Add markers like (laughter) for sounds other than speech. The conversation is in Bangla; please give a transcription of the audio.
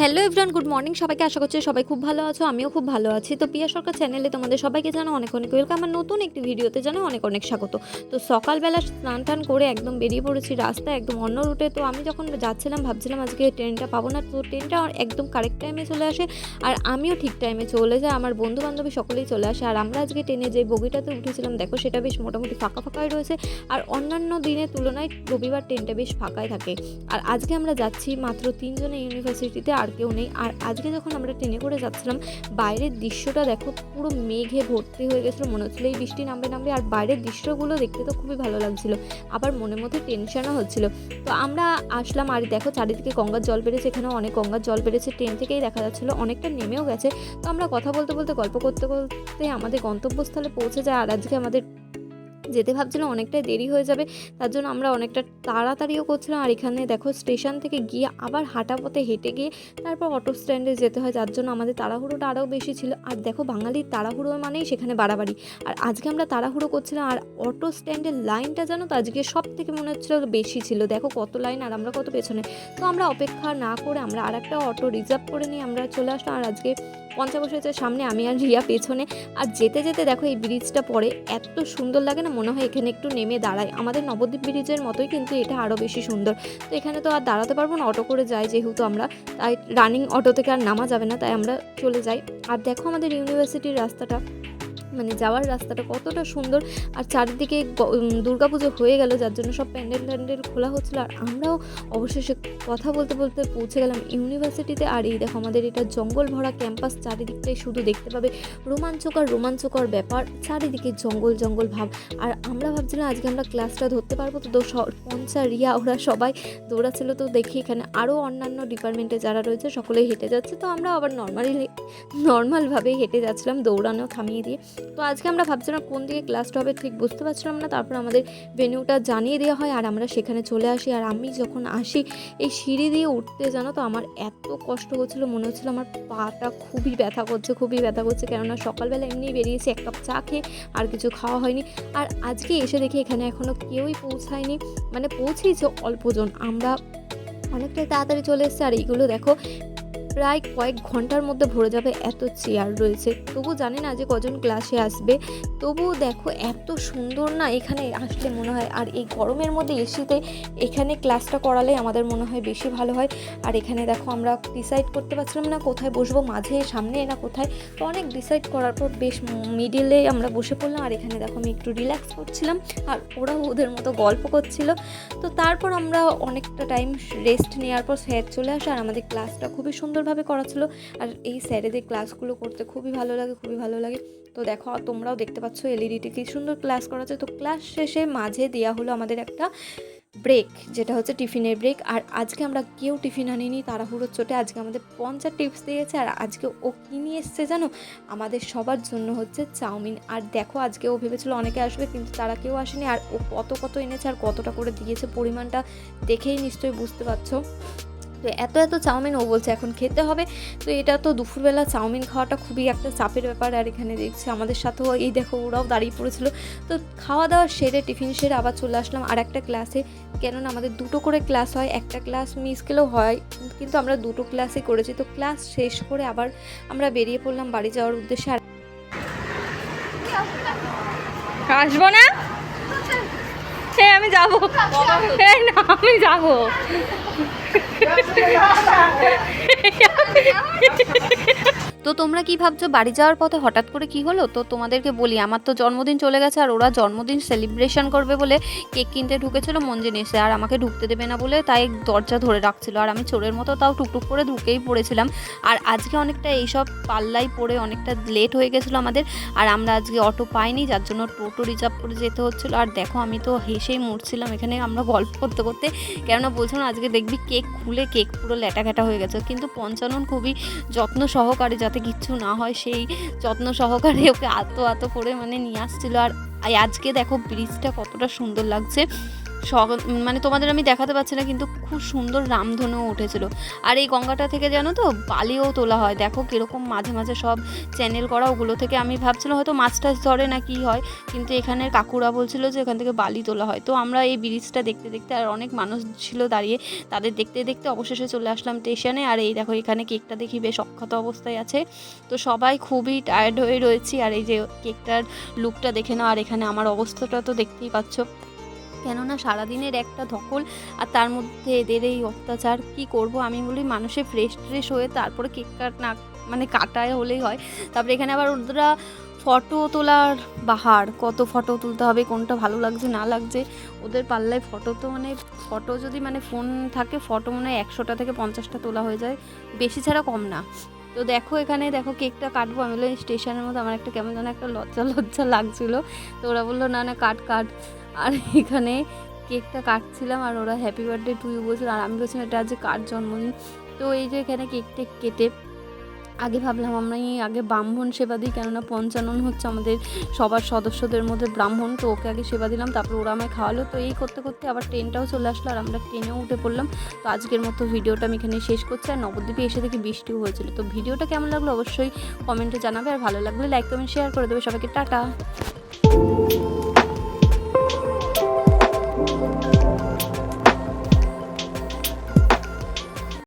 হ্যালো এভরিওয়ান গুড মর্নিং সবাইকে আশা করছি সবাই খুব ভালো আছো, আমিও খুব ভালো আছি। তো পিয়া সরকার চ্যানেলে তোমাদের সবাইকে জানো অনেক অনেক ওয়েলকাম আমার নতুন একটি ভিডিওতে জানো অনেক অনেক স্বাগত। তো সকালবেলা স্নান টান করে একদম বেরিয়ে পড়েছি রাস্তায় একদম অন্য রুটে তো আমি যখন যাচ্ছিলাম, ভাবছিলাম আজকে ট্রেনটা পাবো না। তো ট্রেনটা একদম কারেক্ট টাইমে চলে আসে আর আমিও ঠিক টাইমে চলে যাই। আমার বন্ধু বান্ধবী সকলেই চলে আসে আর আমরা আজকে ট্রেনে যে বগিটাতে উঠেছিলাম, দেখো সেটা বেশ মোটামুটি ফাঁকা ফাঁকাই রয়েছে আর অন্যান্য দিনের তুলনায় রবিবার ট্রেনটা বেশ ফাঁকাই থাকে। আর আজকে আমরা যাচ্ছি মাত্র তিনজনে ইউনিভার্সিটিতে আর কেউ নেই। আর আজকে যখন আমরা ট্রেনে করে যাচ্ছিলাম, বাইরের দৃশ্যটা দেখো, পুরো মেঘে ভর্তি হয়ে গেছিল, মনে হচ্ছিল এই বৃষ্টি নামবে নামবে। আর বাইরের দৃশ্যগুলো দেখতে তো খুবই ভালো লাগছিল, আবার মনের মধ্যে টেনশনও হচ্ছিল। তো আমরা আসলাম আর দেখো চারিদিকে গঙ্গার জল বেড়েছে, এখানেও অনেক গঙ্গার জল বেড়েছে। ট্রেন থেকেই দেখা যাচ্ছিল অনেকটা নেমেও গেছে। তো আমরা কথা বলতে বলতে, গল্প করতে করতে আমাদের গন্তব্যস্থলে পৌঁছে যায়। আর আজকে আমাদের যেতে ভাবছিলাম অনেকটাই দেরি হয়ে যাবে, তার জন্য আমরা অনেকটা তাড়াতাড়িও করছিলাম। আর এখানে দেখো স্টেশন থেকে গিয়ে আবার হাঁটা পথে হেঁটে গিয়ে তারপর অটো স্ট্যান্ডে যেতে হয়, যার জন্য আমাদের তাড়াহুড়োটা আরও বেশি ছিল। আর দেখো বাঙালির তাড়াহুড়ো মানেই সেখানে বাড়াবাড়ি। আর আজকে আমরা তাড়াহুড়ো করছিলাম, আর অটো স্ট্যান্ডের লাইনটা জানো তো আজকে সব থেকে মনে হচ্ছিল বেশি ছিল। দেখো কত লাইন আর আমরা কত পেছনে। তো আমরা অপেক্ষা না করে আমরা আর একটা অটো রিজার্ভ করে নিয়ে আমরা চলে আসলাম। আর আজকে পঞ্চা বসেছে সামনে আমি আর রিয়া পেছনে। আর যেতে যেতে দেখো এই ব্রিজটা পরে এত সুন্দর লাগে না মনে হয় এখানে একটু নেমে দাঁড়াই আমাদের নবদ্বীপ ব্রিজের মতোই কিন্তু এটা আরও বেশি সুন্দর। তো এখানে তো আর দাঁড়াতে পারব না, অটো করে যাই যেহেতু আমরা। তাই রানিং অটো থেকে আর নামা যাবে না, তাই আমরা চলে যাই। আর দেখো আমাদের ইউনিভার্সিটির রাস্তাটা। মানে যাওয়ার রাস্তাটা কতটা সুন্দর আর চারিদিকে দুর্গাপুজো হয়ে গেল, যার জন্য সব প্যান্ডেল ট্যান্ডেল খোলা হচ্ছিল। আর আমরাও অবশেষে কথা বলতে বলতে পৌঁছে গেলাম ইউনিভার্সিটিতে। আর এই দেখো আমাদের এটা জঙ্গল ভরা ক্যাম্পাস, চারিদিকটাই শুধু দেখতে পাবে রোমাঞ্চকর রোমাঞ্চকর ব্যাপার, চারিদিকে জঙ্গল জঙ্গল ভাব। আর আমরা ভাবছিলাম আজকে আমরা ক্লাসটা ধরতে পারব তো পঞ্চা, রিয়া, ওরা সবাই দৌড়াচ্ছিল তো দেখি এখানে আরও অন্যান্য ডিপার্টমেন্টে যারা রয়েছে সকলেই হেঁটে যাচ্ছে। তো আমরা আবার নর্মালি নর্মালভাবেই হেঁটে যাচ্ছিলাম দৌড়ানো থামিয়ে দিয়ে। তো আজকে আমরা ভাবছিলাম কোন দিকে ক্লাসটা হবে ঠিক বুঝতে পারছিলাম না, তারপর আমাদের ভেনিউটা জানিয়ে দেওয়া হয় আর আমরা সেখানে চলে আসি। আর আমি যখন আসি, এই সিঁড়ি দিয়ে উঠতে জানো তো আমার এত কষ্ট হচ্ছিল, মনে হচ্ছিল আমার পাটা খুবই ব্যথা করছে, খুবই ব্যথা করছে। কেননা সকালবেলা এমনি বেরিয়েছি, এক কাপ চা খেয়ে আর কিছু খাওয়া হয়নি। আর আজকে এসে দেখি এখানে এখনও কেউই পৌঁছায়নি। মানে পৌঁছেইছে অল্পজন। আমরা অনেকটাই তাড়াতাড়ি চলে এসেছে। আর এইগুলো দেখো প্রায় কয়েক ঘণ্টার মধ্যে ভরে যাবে এত চেয়ার রয়েছে। তবু জানি না যে কজন ক্লাসে আসবে। তবুও দেখো এত সুন্দর না এখানে আসলে মনে হয়। আর এই গরমের মধ্যে এসিতে এখানে ক্লাসটা করালে আমাদের মনে হয় বেশি ভালো হয়। আর এখানে দেখো আমরা ডিসাইড করতে পারছিলাম না কোথায় বসবো, মাঝে, সামনে না কোথায়। তো অনেক ডিসাইড করার পর বেশ মিডিলে আমরা বসে পড়লাম। আর এখানে দেখো আমি একটু রিল্যাক্স করছিলাম। আর ওরাও ওদের মতো গল্প করছিল। তো তারপর আমরা অনেকটা টাইম রেস্ট নেওয়ার পর স্যার চলে আসে। আর আমাদের ক্লাসটা খুবই সুন্দরভাবে করাচ্ছিল আর এই স্যারেদের ক্লাসগুলো করতে খুবই ভালো লাগে, খুবই ভালো লাগে। তো দেখো, তোমরাও দেখতে পাচ্ছ এলইডিতে কি সুন্দর ক্লাস করাচ্ছে তো ক্লাস শেষে মাঝে দেওয়া হলো আমাদের একটা ব্রেক, যেটা হচ্ছে টিফিনের ব্রেক। আর আজকে আমরা কেউ টিফিন আনিনি, তাড়াহুড়োর চোটে। আজকে আমাদের পঞ্চাশ টিপস দিয়েছে। আর আজকে ও কী নিয়ে এসছে জানো? আমাদের সবার জন্য হচ্ছে চাউমিন। আর দেখো, আজকে ও ভেবেছিল অনেকে আসবে, কিন্তু তারা কেউ আসেনি। আর ও কত কত এনেছে আর কতটা করে দিয়েছে, পরিমাণটা দেখেই নিশ্চয়ই বুঝতে পারছ। তো এত এত চাউমিন ও বলছে, এখন খেতে হবে। তো এটা তো দুপুরবেলা চাউমিন খাওয়াটা খুবই একটা চাপের ব্যাপার। আর এখানে দেখছি আমাদের সাথেও এই দেখো, ওরাও দাঁড়িয়ে পড়েছিল। তো খাওয়া দাওয়া সেরে টিফিন সেরে আবার চলে আসলাম আর একটা ক্লাসে। কেননা আমাদের দুটো করে ক্লাস হয়, একটা ক্লাস মিস গেলেও হয়, কিন্তু আমরা দুটো ক্লাসই করেছি। তো ক্লাস শেষ করে আবার আমরা বেরিয়ে পড়লাম বাড়ি যাওয়ার উদ্দেশ্যে। আর আসব না? হ্যাঁ আমি যাব। এই না, আমি যাব। や (laughs) だ তো তোমরা কি ভাবছ বাড়ি যাওয়ার পথে হঠাৎ করে কি হলো? তো তোমাদেরকে বলি, আমার তো জন্মদিন চলে গেছে আর ওরা জন্মদিন সেলিব্রেশন করবে বলে কেক কিনতে ঢুকেছিল মঞ্জে এসে আর আমাকে ঢুকতে দেবে না বলে তাই দরজা ধরে রাখছিল। আর আমি চোরের মতো তাও টুকটুক করে ঢুকেই পড়েছিলাম। আর আজকে অনেকটা এইসব পাল্লাই পড়ে অনেকটা লেট হয়ে গেছিল আমাদের। আর আমরা আজকে অটো পাইনি, যার জন্য টোটো রিজার্ভ করে যেতে হচ্ছিল। আর দেখো, আমি তো হেসেই মরছিলাম এখানে আমরা গল্প করতে করতে। কেননা বলছিলাম, আজকে দেখবি কেক খুলে কেক পুরো ল্যাটা ঘ্যাটা হয়ে গেছে। কিন্তু পঞ্চানন খুবই যত্ন সহকারে যাতে কিচ্ছু না হয়, সেই যত্ন সহকারে ওকে আতো আতো করে মানে নিয়ে আসছিল। আর আজকে দেখো ব্রিজটা কতটা সুন্দর লাগছে। মানে তোমাদের আমি দেখাতে পারছি না, কিন্তু খুব সুন্দর রামধনু উঠেছিল। আর এই গঙ্গাটা থেকে জানো তো, বালিও তোলা হয়। দেখো কীরকম মাঝে মাঝে সব চ্যানেল করা, ওগুলো থেকে আমি ভাবছিলাম হয়তো মাছ টাছ ধরে না কি হয়, কিন্তু এখানের কাকুরা বলছিল যে এখান থেকে বালি তোলা হয়। তো আমরা এই ব্রিজটা দেখতে দেখতে আর অনেক মানুষ ছিল দাঁড়িয়ে, তাদের দেখতে দেখতে অবশেষে চলে আসলাম স্টেশনে আর এই দেখো এখানে কেকটা দেখি বেশ অক্ষত অবস্থায় আছে। তো সবাই খুবই টায়ার্ড হয়ে রয়েছি। আর এই যে কেকটার লুকটা দেখে নাও। আর এখানে আমার অবস্থাটা তো দেখতেই পাচ্ছ। কেননা সারাদিনের একটা ধকল আর তার মধ্যে এদের এই অত্যাচার, কি করব আমি বলি মানুষে ফ্রেশ ট্রেশ হয়ে তারপরে কেক কাট না মানে কাটায় হলেই হয়। তারপরে এখানে আবার ওরা ফটো তোলার বাহার, কত ফটো তুলতে হবে, কোনটা ভালো লাগছে, না লাগছে, ওদের পাল্লায় ফটো তো মানে ফটো যদি মানে ফোন থাকে ফটো মনে হয় একশোটা থেকে পঞ্চাশটা তোলা হয়ে যায়, বেশি ছাড়া কম না। তো দেখো এখানে, দেখো কেকটা কাটবো, আমি বললাম স্টেশনের মধ্যে আমার একটা কেমন যেন একটা লজ্জা লজ্জা লাগছিল। তো ওরা বলল, না না, কাট কাট। আর এখানে কেকটা কাটছিলাম আর ওরা হ্যাপি বার্থডে টু ইউ বলছিল। আর আমি বলছিলাম, এটা আজকে কার জন্মদিন? তো এই যে এখানে কেক টেক কেটে আগে ভাবলাম আমরা আগে ব্রাহ্মণ সেবা দিই, কেননা পঞ্চানন হচ্ছে আমাদের সবার সদস্যদের মধ্যে ব্রাহ্মণ। তো ওকে আগে সেবা দিলাম, তারপর ওরা আমায় খাওয়ালো। তো এই করতে করতে আবার ট্রেনটাও চলে আসলো আর আমরা ট্রেনেও উঠে পড়লাম। তো আজকের মতো ভিডিওটা আমি এখানে শেষ করছি। আর নবদ্বীপে এসে দেখি বৃষ্টিও হয়েছিল। তো ভিডিওটা কেমন লাগল অবশ্যই কমেন্টে জানাবে। আর ভালো লাগলে লাইক কমেন্ট শেয়ার করে দেবে সবাইকে। টাটা!